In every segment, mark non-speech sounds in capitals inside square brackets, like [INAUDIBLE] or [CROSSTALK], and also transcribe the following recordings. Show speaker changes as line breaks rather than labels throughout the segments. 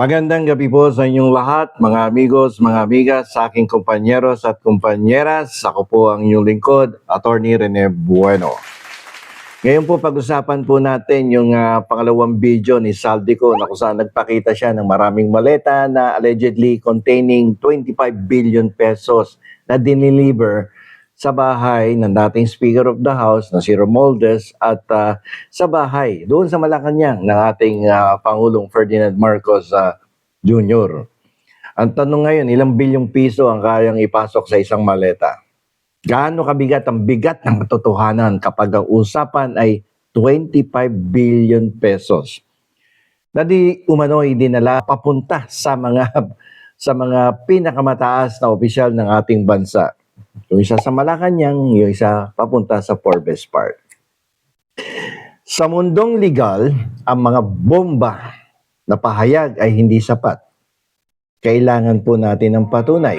Magandang gabi po sa inyong lahat, mga amigos, mga amigas, sa aking kumpanyeros at kumpanyeras. Ako po ang inyong lingkod, Attorney Rene Bueno. Ngayon po pag-usapan po natin yung ah, pangalawang video ni Saldico na kung saan nagpakita siya ng maraming maleta na allegedly containing 25 billion pesos na diniliver sa bahay ng dating Speaker of the House na si Romualdez at ah, sa bahay doon sa Malacanang ng ating ah, Pangulong Ferdinand Marcos ah, Jr. Ang tanong ngayon, ilang bilyong piso ang kayang ipasok sa isang maleta? Gaano kabigat ang bigat ng katotohanan kapag ang usapan ay 25 billion pesos? Na di umano'y dinala papunta sa mga sa mga pinakamataas na opisyal ng ating bansa. Yung isa sa Malacanang, yung isa papunta sa Forbes Park. Sa mundong legal, ang mga bomba na pahayag ay hindi sapat. Kailangan po natin ng patunay.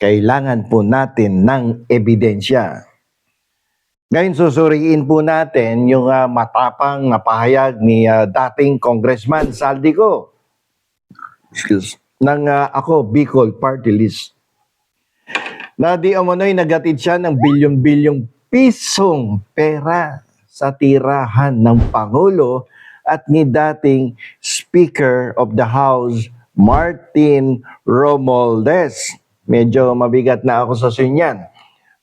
Kailangan po natin ng ebidensya. Ngayon susuriin po natin yung ah, matapang na pahayag ni ah, dating Congressman Saldico Excuse. ng ah, ako Bicol Party List na di nagatid siya ng bilyon-bilyong pisong pera sa tirahan ng Pangulo at ni dating Speaker of the House, Martin Romualdez. Medyo mabigat na ako sa sinyan.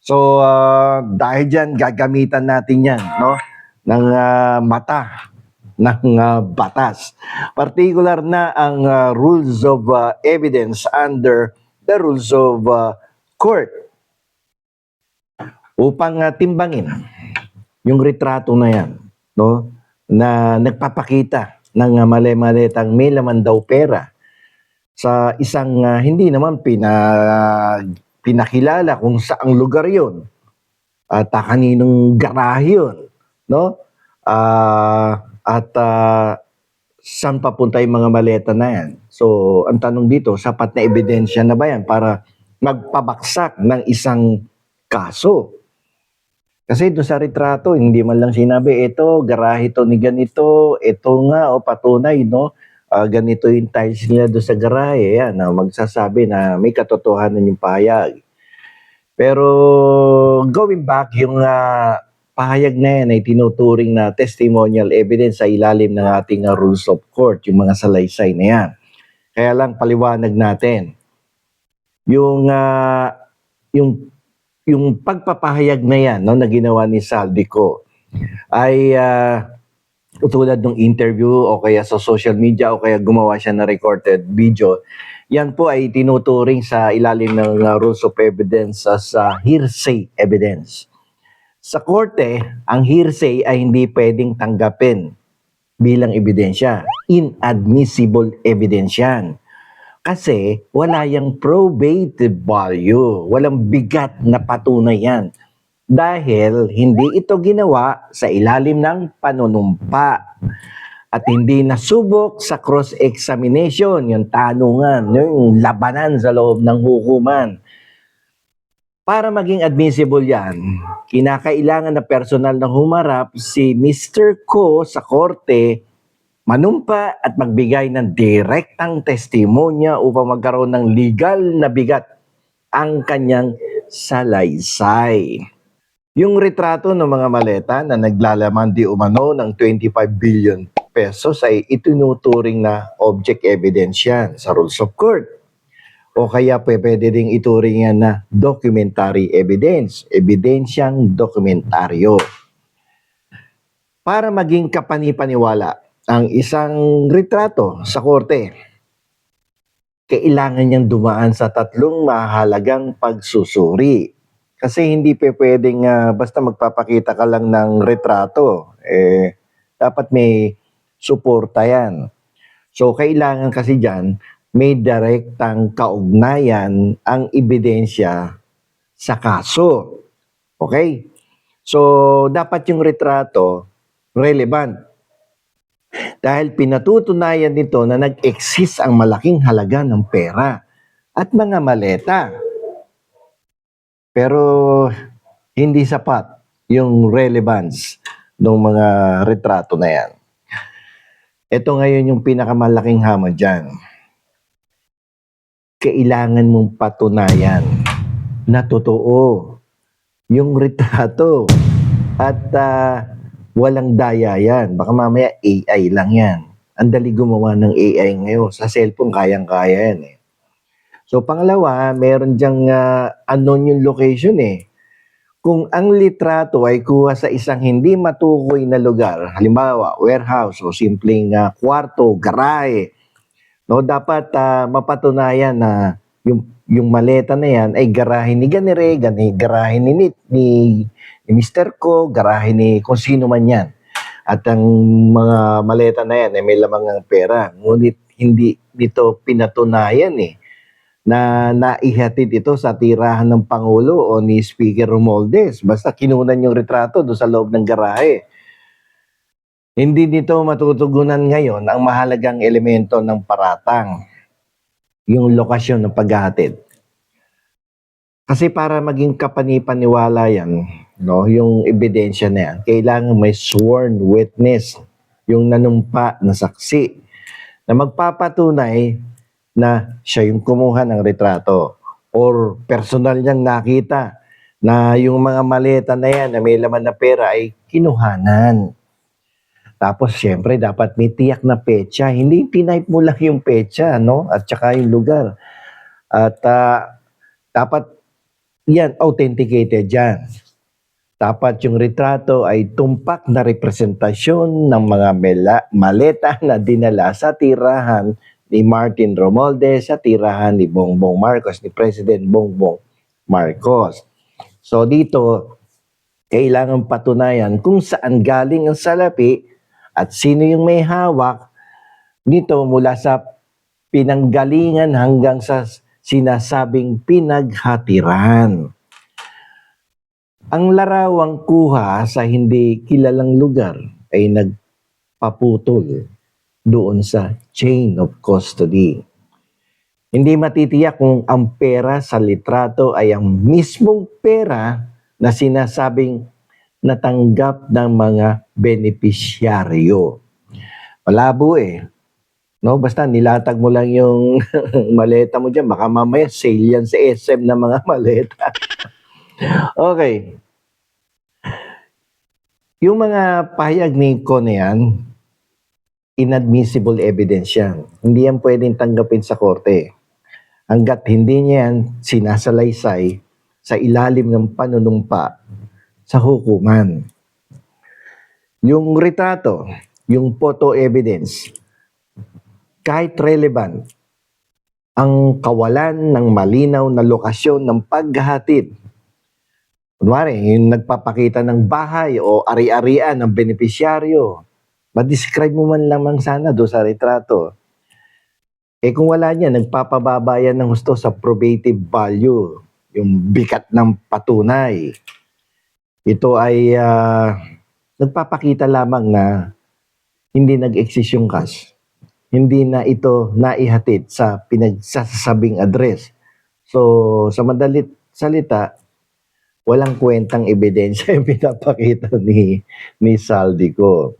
So, ah, dahil dyan, gagamitan natin yan, no? Ng ah, mata ng ah, batas. Particular na ang ah, rules of ah, evidence under the rules of ah, court upang ah, timbangin yung retrato na yan, no? Na nagpapakita ng uh, mali-malitang may laman daw pera sa isang ah, hindi naman pina, pinakilala kung saang lugar yon at ah, kaninong garahe yun, no? Ah, at ah, saan papunta yung mga maleta na yan? So, ang tanong dito, sapat na ebidensya na ba yan para magpabaksak ng isang kaso? Kasi doon sa retrato, hindi man lang sinabi, ito, garahe to ni ganito, ito nga, o patunay, no? Ah, ganito yung tiles nila doon sa garahe, yan, na magsasabi na may katotohanan yung pahayag. Pero going back, yung ah, pahayag na yan ay tinuturing na testimonial evidence sa ilalim ng ating ah, rules of court, yung mga salaysay na yan. Kaya lang paliwanag natin. Yung ah, yung yung pagpapahayag na yan no, na ginawa ni Saldico ay ah, tulad ng interview o kaya sa social media o kaya gumawa siya ng recorded video, yan po ay tinuturing sa ilalim ng uh, rules of evidence as uh, hearsay evidence. Sa korte, ang hearsay ay hindi pwedeng tanggapin bilang ebidensya. Inadmissible evidence yan. Kasi wala yung probative value. Walang bigat na patunay yan. Dahil hindi ito ginawa sa ilalim ng panunumpa. At hindi nasubok sa cross-examination, yung tanungan, yung labanan sa loob ng hukuman. Para maging admissible yan, kinakailangan na personal na humarap si Mr. Ko sa korte manumpa at magbigay ng direktang testimonya upang magkaroon ng legal na bigat ang kanyang salaysay. Yung retrato ng mga maleta na naglalaman di umano ng 25 billion pesos ay itinuturing na object evidence yan sa rules of court. O kaya pwe- pwede rin ituring yan na documentary evidence, ebidensyang dokumentaryo. Para maging kapanipaniwala ang isang retrato sa korte, kailangan niyang dumaan sa tatlong mahalagang pagsusuri. Kasi hindi pa pwedeng ah, basta magpapakita ka lang ng retrato. Eh, dapat may suporta yan. So, kailangan kasi dyan, may direktang kaugnayan ang ebidensya sa kaso. Okay? So, dapat yung retrato relevant. Dahil pinatutunayan nito na nag-exist ang malaking halaga ng pera at mga maleta. Pero hindi sapat yung relevance ng mga retrato na yan. Ito ngayon yung pinakamalaking hamon dyan. kailangan mong patunayan na totoo yung retrato at ah, walang daya yan. Baka mamaya AI lang yan. Ang dali gumawa ng AI ngayon. Sa cellphone, kayang-kaya yan eh. So, pangalawa, meron diyang uh, unknown yung location eh. Kung ang litrato ay kuha sa isang hindi matukoy na lugar, halimbawa, warehouse o simpleng ah, kwarto, garahe, no, dapat ah, mapatunayan na yung yung maleta na yan ay garahe ni Ganire, gani, garahe ni, ni, ni, ni Mr. Ko, garahe ni kung sino man yan. At ang mga maleta na yan ay may lamang ng pera. Ngunit hindi nito pinatunayan eh na naihatid ito sa tirahan ng Pangulo o ni Speaker Romualdez. Basta kinunan yung retrato doon sa loob ng garahe. Hindi nito matutugunan ngayon ang mahalagang elemento ng paratang, yung lokasyon ng paghahatid. Kasi para maging kapanipaniwala yan, no, yung ebidensya na yan, kailangan may sworn witness, yung nanumpa na saksi, na magpapatunay na siya yung kumuha ng retrato or personal niyang nakita na yung mga maleta na yan na may laman na pera ay kinuhanan. Tapos, syempre, dapat may tiyak na pecha. Hindi tinype mo lang yung pecha, no? At saka yung lugar. At ah, dapat yan, authenticated yan. Dapat yung retrato ay tumpak na representasyon ng mga mela, maleta na dinala sa tirahan ni Martin Romualdez sa tirahan ni Bongbong Marcos, ni President Bongbong Marcos. So dito, kailangan patunayan kung saan galing ang salapi at sino yung may hawak nito mula sa pinanggalingan hanggang sa sinasabing pinaghatiran. Ang larawang kuha sa hindi kilalang lugar ay nagpaputol doon sa chain of custody. Hindi matitiyak kung ang pera sa litrato ay ang mismong pera na sinasabing natanggap ng mga benepisyaryo. Malabo eh. No, basta nilatag mo lang yung [LAUGHS] maleta mo diyan, baka mamaya sale yan sa SM ng mga [LAUGHS] maleta. okay. Yung mga pahayag ni Ko na yan, inadmissible evidence yan. Hindi yan pwedeng tanggapin sa korte. Hanggat hindi niya yan sinasalaysay sa ilalim ng panunumpa sa hukuman. Yung retrato, yung photo evidence, kahit relevant, ang kawalan ng malinaw na lokasyon ng paghahatid. Kunwari, yung nagpapakita ng bahay o ari-arian ng benepisyaryo, ma-describe mo man lamang sana do sa retrato. Eh kung wala niya, nagpapababa yan ng gusto sa probative value, yung bigat ng patunay. Ito ay ah, nagpapakita lamang na hindi nag-exist yung cash. Hindi na ito naihatid sa pinagsasabing address. So, sa madalit salita, walang kwentang ebidensya [LAUGHS] yung pinapakita ni, ni Saldico.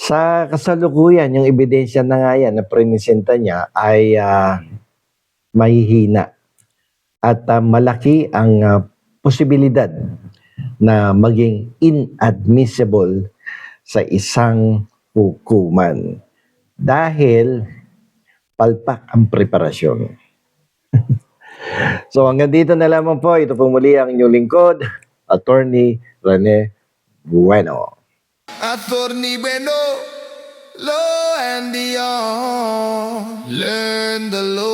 Sa kasalukuyan, yung ebidensya na nga yan na prinisenta niya ay ah, mahihina. At ah, malaki ang ah, posibilidad na maging inadmissible sa isang hukuman. Dahil palpak ang preparasyon. [LAUGHS] so hanggang dito na lamang po. Ito po muli ang inyong lingkod, Attorney Rene Bueno.
Attorney Bueno, lo and beyond. Learn the law.